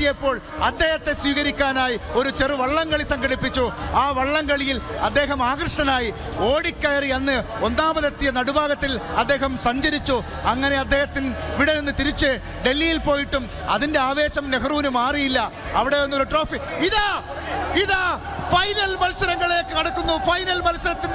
എത്തിയപ്പോൾ അദ്ദേഹത്തെ സ്വീകരിക്കാനായി ഒരു ചെറു വള്ളംകളി സംഘടിപ്പിച്ചു. ആ വള്ളംകളിയിൽ അദ്ദേഹം ആകൃഷ്ടനായി ഓടിക്കയറി അന്ന് ഒന്നാമതെത്തിയ നടുഭാഗത്തിൽ അദ്ദേഹം സഞ്ചരിച്ചു. അങ്ങനെ അദ്ദേഹത്തിന് ഇവിടെ നിന്ന് തിരിച്ച് ഡൽഹിയിൽ പോയിട്ടും അതിന്റെ ആവേശം നെഹ്റുവിന് മാറിയില്ല. അവിടെ നിന്നൊരു ട്രോഫി ഇതാ ഇതാ ഫൈനൽ മത്സരങ്ങളിലേക്ക് കടക്കുന്നു. ഫൈനൽ വെടിയുതിർത്തേക്കുന്നു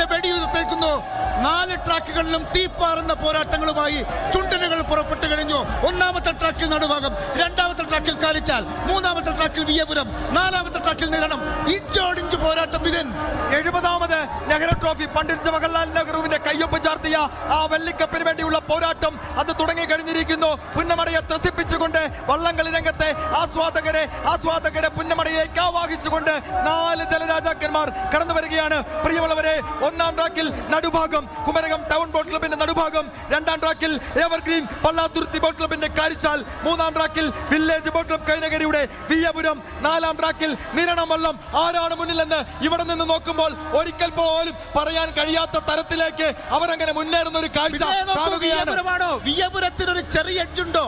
നാല് ട്രാക്കുകളിലും തീപ്പാറുന്ന പോരാട്ടങ്ങളുമായി ചുണ്ടനുകൾ പുറപ്പെട്ടു കഴിഞ്ഞു. ഒന്നാമത്തെ ട്രാക്കിൽ നടുഭാഗം രണ്ടാമത്തെ ട്രാക്കിൽ കാലിച്ചാൽ മൂന്നാമത്തെ ട്രാക്കിൽ വിയപുരം നാലാമത്തെ ട്രാക്കിൽ നിരണം. ഇഞ്ചോടിഞ്ച് പോരാട്ടം ഇതിൻ. എഴുപതാമത് നെഹ്റു ട്രോഫി. പണ്ഡിറ്റ് ജവഹർലാൽ നെഹ്റുവിന്റെ കയ്യൊപ്പ് ചാർത്തിയ ആ വെള്ളിക്കപ്പിന് വേണ്ടിയുള്ള പോരാട്ടം അത് തുടങ്ങി കഴിഞ്ഞിരിക്കുന്നു പുന്നമടയെ ത്രസിപ്പിച്ചുകൊണ്ട് വള്ളംകളി രംഗത്തെ ആസ്വാദകരെ ആസ്വാദകരെ പുന്നമടയിലേക്ക് ആവാഹിച്ചുകൊണ്ട് നാല് ജലരാജാക്കന്മാർ കടന്നു വരികയാണ്. പ്രിയമുള്ളവരെ ഒന്നാം ട്രാക്കിൽ നടുഭാഗം കുമരകം ടൗൺ ബോട്ട് ക്ലബിന്റെ നടുഭാഗം രണ്ടാം ട്രാക്കിൽ എവർഗ്രീൻ പള്ളാതുരുത്തി ബോട്ട് ക്ലബിന്റെ കാരിച്ചാൽ മൂന്നാം ട്രാക്കിൽ വില്ലേജ് ബോട്ട് ക്ലബ് കൈനഗരിയുടെ വിയപുരം നാലാം ട്രാക്കിൽ നിരണം വള്ളം ആരാണ് മുന്നിലെന്ന് ഇവിടെ നിന്ന് നോക്കുമ്പോൾ ഒരിക്കൽ പോലും പറയാൻ കഴിയാത്ത തരത്തിലേക്ക് അവരങ്ങനെ മുന്നേറുന്ന ഒരു കാഴ്ച വിയപുരത്തിനൊരു ചെറിയ എഡ്ജുണ്ടോ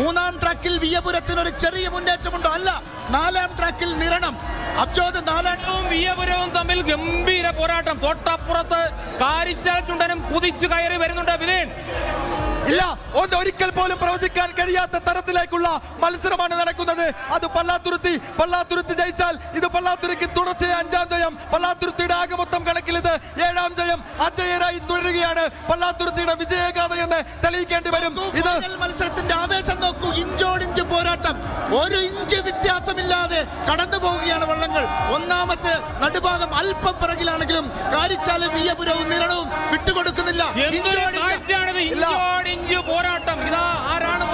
മൂന്നാം ട്രാക്കിൽ വിയപുരത്തിന് ഒരു ചെറിയ മുന്നേറ്റമുണ്ടോ. അല്ല നാലാം ട്രാക്കിൽ നിരണം. അബ്ജോദ് നാലാം ും വിയപുരവും തമ്മിൽ ഗംഭീര പോരാട്ടം. തൊട്ടപ്പുറത്ത് കാരിച്ചാൽ ചുണ്ടനും കുതിച്ചു കയറി വരുന്നുണ്ട് വിധേൻ. ഇല്ല ഒന്ന് ഒരിക്കൽ പോലും പ്രവചിക്കാൻ കഴിയാത്ത തരത്തിലേക്കുള്ള മത്സരമാണ് നടക്കുന്നത്. അത് പള്ളാത്തുരുത്തി പള്ളാത്തുരുത്തി ജയിച്ചാൽ ഇത് പള്ളാത്തുരുത്തി തുടർച്ചയായ കണക്കിൽ ഇത് ഏഴാം ജയം അജയരായി തുടരുകയാണ്. പള്ളാത്തുരുത്തിയുടെ വിജയഗാഥ എന്ന് തെളിയിക്കേണ്ടി വരും. ഇത് മത്സരത്തിന്റെ ആവേശം നോക്കൂ. ഇഞ്ചോടിഞ്ച് പോരാട്ടം. ഒരു ഇഞ്ച് വ്യത്യാസമില്ലാതെ കടന്നു പോവുകയാണ് വള്ളങ്ങൾ. ഒന്നാമത്തെ നടുഭാഗം അല്പം പിറകിലാണെങ്കിലും കാരിച്ചാലും വിയപുരവും നിരണവും വിട്ടുകൊടുക്കുന്നില്ല. ഇഞ്ചോടിഞ്ച് പോരാട്ടം. ഇതാ ആരാണ്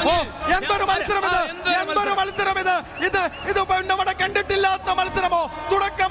എന്തൊരു മത്സരം ഇത് എന്തൊരു മത്സരം. ഇത് ഇത് ഇത് നമ്മുടെ കണ്ടിട്ടില്ലാത്ത മത്സരമോ? തുടക്കം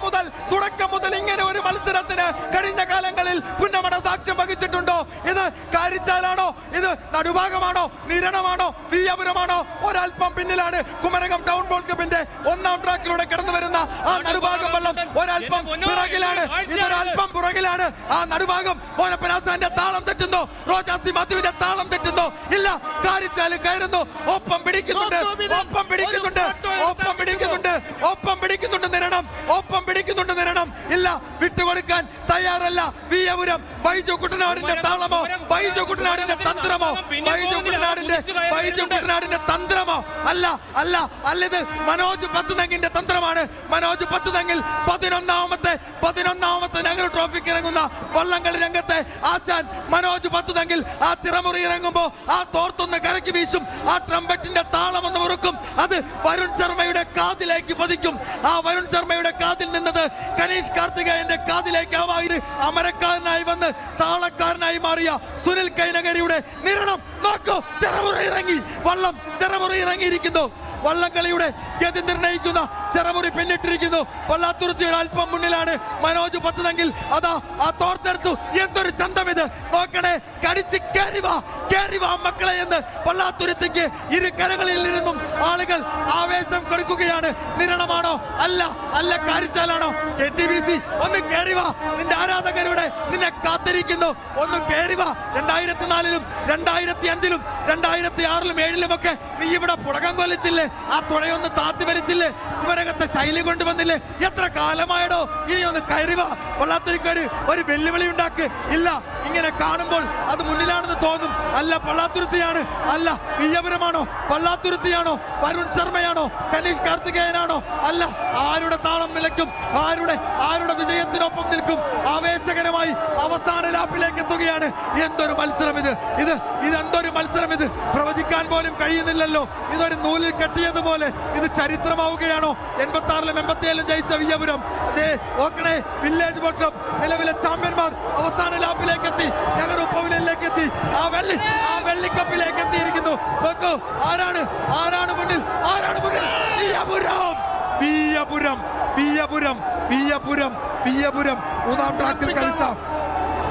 മത്സരത്തിന് കഴിഞ്ഞ കാലങ്ങളിൽ പുന്നമട സാക്ഷ്യം വഹിച്ചിട്ടുണ്ടോ? ഇത് കാരിച്ചാലാണോ? ഇത് നടുഭാഗമാണോ? നിരണമാണോ? വിയപുരമാണോ ഒരൽപ്പം പിന്നിലാണ് കുമരകം ടൗൺ ബോൾ ക്ലബിന്റെ ഒന്നാം ട്രാക്കിലൂടെ കടന്നു വരുന്ന ആ നടുഭാഗം വെള്ളം ഒരൽപ്പം പിറകിലാണ്. ഇതൊരൽപ്പം പുറകിലാണ്. ആ നടുഭാഗം മോനപ്പനാസാന്റെ താളം തെറ്റുന്നു. റോജാസി മാത്യുവിന്റെ താളം തെറ്റുന്നു. ഇല്ല കാരിച്ചാൽ കയറുന്നു. ഒപ്പം പിടിക്കുന്നുണ്ട്. ഒപ്പം പിടിക്കുന്നുണ്ട്. ഒപ്പം പിടിക്കുന്നുണ്ട്. ഒപ്പം പിടിക്കുന്നുണ്ട് നിരണം. ഒപ്പം പിടിക്കുന്നുണ്ട് നിരണം. ഇല്ല വിട്ടുകൊടുക്കാൻ തയ്യാറല്ല. വിയപുരം ബൈജു കുട്ടനാടിന്റെ താളമോ? ബൈജു കുട്ടനാടിന്റെ തന്ത്രമോ? ബൈജു കുട്ടനാടിന്റെ ബൈജു കുട്ടനാടിന്റെ തന്ത്രമോ? അല്ല അല്ല അല്ല ഇത് മനോജ് പത്തുനങ്ങിന്റെ തന്ത്രമാണ്. മനോജ് പത്തുനങ്ങിൽ പതിനൊന്നാമത്തെ പതിനൊന്നാമത്തെ നെഹ്റു ട്രോഫിക്ക് ഇറങ്ങുന്ന വള്ളംകളി രംഗത്തെ ആശാൻ മനോജ് പത്തുതെങ്കിൽ ആ തിറമുറി ഇറങ്ങുമ്പോ ആ തോർത്തൊന്ന് കരക്കി വീശും ആ ട്രംപറ്റിന്റെ താളം ഒന്ന് മുറുക്കും അത് വരുൺ ശർമ്മയുടെ കാതിലേക്ക് പതിക്കും. ആ വരുൺ ശർമ്മയുടെ കാതിൽ നിന്നത് കനീഷ് കാർത്തികേയന്റെ കാതിലേക്ക് ആവായത് അമരക്കാരനായി വന്ന് താളക്കാരനായി മാറിയ സുനിൽ കൈനകരിയുടെ നിരണം. നോക്കൂ തിറമുറി ഇറങ്ങി വള്ളം തിറമുറി ഇറങ്ങിയിരിക്കുന്നു. വള്ളംകളിയുടെ ഗതി നിർണയിക്കുന്ന ചെറമുറി പിന്നിട്ടിരിക്കുന്നു. വല്ലാത്തുരുത്തി ഒരു അല്പം മുന്നിലാണ് മനോജ് പത്തുതെങ്കിൽ. അതാ ആ തോർത്തെടുത്തു. എന്തൊരു ചന്തം ഇത്. നോക്കണേ. കടിച്ച് കേറിവാ കേറിവാ മക്കളെ എന്ന് വല്ലാത്തുരുത്തിക്ക് ഇരു കരകളിൽ നിന്നും ആളുകൾ ആവേശം കൊടുക്കുകയാണ്. നിരണമാണോ? അല്ല അല്ല കാരിച്ചാലാണോ? കെ ടി ബി സി ഒന്ന് കേറിവാ നിന്റെ ആരാധകരുടെ നിന്നെ കാത്തിരിക്കുന്നു. ഒന്ന് കേറിവാ രണ്ടായിരത്തി നാലിലും രണ്ടായിരത്തി അഞ്ചിലും രണ്ടായിരത്തി ആറിലും ഏഴിലും ഒക്കെ നീ ഇവിടെ പുളകം കൊല്ലിച്ചില്ലേ? ആ തുഴയൊന്ന് താത്തി വരിച്ചില്ലേ? ഇവരകത്തെ ശൈലി കൊണ്ടുവന്നില്ലേ? എത്ര കാലമായടോ? ഇനി ഒന്ന് കയറിവാ പള്ളാത്തുരുക്കൊരു ഒരു വെല്ലുവിളി ഉണ്ടാക്ക്. ഇല്ല ഇങ്ങനെ കാണുമ്പോൾ അത് മുന്നിലാണെന്ന് തോന്നും. അല്ല പള്ളാത്തുരുത്തിയാണ്. അല്ല വിയ്യപുരമാണോ പള്ളാത്തുരുത്തിയാണോ? വരുൺ ശർമ്മയാണോ? കനീഷ് കാർത്തികേയനാണോ? അല്ല ആരുടെ താളം വിലക്കും ആരുടെ ആരുടെ വിജയത്തിനൊപ്പം നിൽക്കും. ആവേശകരമായി അവസാന ലാപ്പിലേക്ക് എത്തുകയാണ്. എന്തൊരു മത്സരം ഇത്? ഇത് ഇതെന്തൊരു മത്സരം ഇത്? പ്രവചിക്കാൻ പോലും കഴിയുന്നില്ലല്ലോ. ഇതൊരു നൂലിൽ കെട്ടിയതുപോലെ ഇത് ചരിത്രമാവുകയാണോ? എൺപത്തി ആറിലും എൺപത്തി ഏഴിലും ജയിച്ച വിജയപുരം. അതേ ഓക്കണേ വില്ലേജ് ബോട്ട് ക്ലബ് നിലവിലെ ചാമ്പ്യന്മാർ അവസാന ലാപ്പിലേക്ക് എത്തി. നെഹ്റു പൗലിലേക്ക് എത്തി. ആ വെള്ളി ആ വെള്ളിക്കപ്പിലേക്ക് എത്തിയിരിക്കുന്നു. നോക്കൂ ആരാണ് ആരാണ് മുന്നിൽ? ആരാണ് മുന്നിൽ? വിയ്യപുരം വിയ്യപുരം പിയപുരം പിയപുരം പിയപുരം മൂന്നാം ടാക്കിൽ കളിച്ച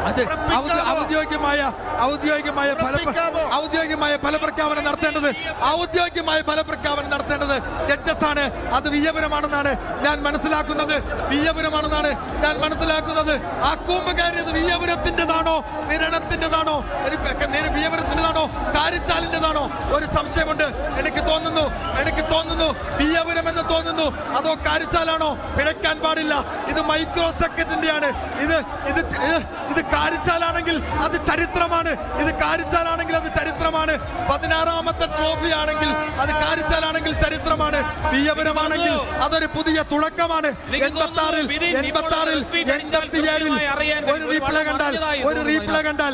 അത് ഔദ്യോഗികമായ ഔദ്യോഗികമായ ഫല ഔദ്യോഗികമായ ഫലപ്രഖ്യാപനം നടത്തേണ്ടത് ഔദ്യോഗികമായ ഫലപ്രഖ്യാപനം ജഡ്ജസ് ആണ് അത് വിജയപുരമാണെന്നാണ് ഞാൻ മനസ്സിലാക്കുന്നത്. വിജയപുരമാണെന്നാണ് ഞാൻ മനസ്സിലാക്കുന്നത്. ആ കൂമ്പുകാരിത് വിജയപുരത്തിന്റെതാണോ നിരണത്തിന്റെതാണോ? എനിക്ക് നേരെ വിയ്യപുരത്തിന്റെതാണോ? കാരിച്ചാലിന്റെതാണോ? ഒരു സംശയമുണ്ട്. എനിക്ക് തോന്നുന്നു എനിക്ക് തോന്നുന്നു വിജയപുരം എന്ന് തോന്നുന്നു. അതോ കാരിച്ചാലാണോ? പിഴയ്ക്കാൻ പാടില്ല. ഇത് മൈക്രോ സെക്കൻഡിന്റെയാണ് ഇത് ഇത് ഇത് കാരിച്ചാലാണെങ്കിൽ അത് ചരിത്രമാണ്. ഇത് കാരിച്ചാലാണെങ്കിൽ അത് ചരിത്രമാണ്. പതിനാറാമത്തെ ട്രോഫി ആണെങ്കിൽ അത് കാരിച്ചാലാണെങ്കിൽ ചരിത്രമാണ് തീയപരമാണെങ്കിൽ അതൊരു പുതിയ തുടക്കമാണ്. എൺപത്തി ആറിൽ എൺപത്തി ആറിൽ ഇപ്പോൾ എൺപത്തി ഏഴിൽ അറിയാൻ ഒരു റീപ്ലേ കണ്ടാൽ ഒരു റീപ്ലേ കണ്ടാൽ